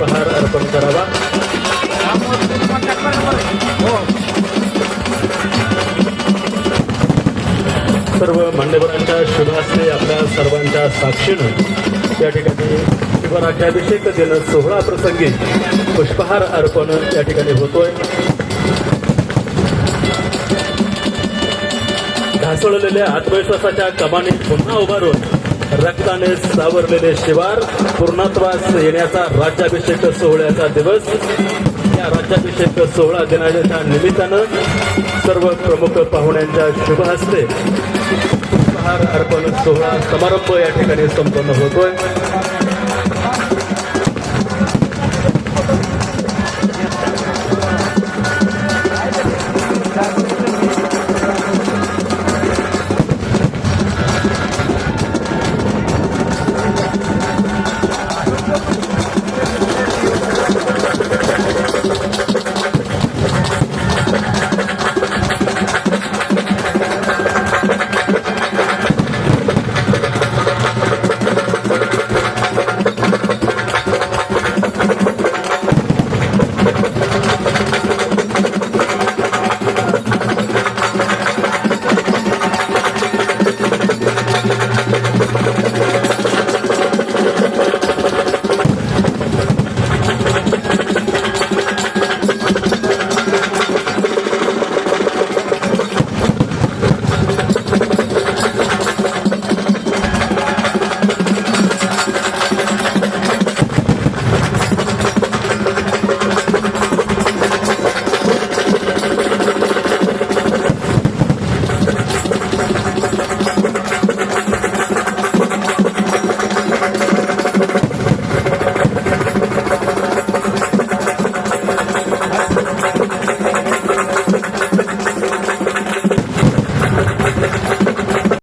पुष्पहार अर्पण करावा. सर्व मान्यवरांच्या शुभास्ते आपल्या सर्वांच्या साक्षीनं या ठिकाणी शिवराज्याभिषेक दिन सोहळा प्रसंगी पुष्पहार अर्पण या ठिकाणी होतोय. ढासळलेल्या आत्मविश्वासाच्या कमानी पुन्हा उभारून रक्ताने सावरलेले शिवार पूर्णत्वास येण्याचा राज्याभिषेक सोहळ्याचा दिवस. या राज्याभिषेक सोहळा दिनाच्या निमित्तानं सर्व प्रमुख पाहुण्यांच्या शुभ हस्ते अर्पण सोहळा समारंभ या ठिकाणी संपन्न होतोय.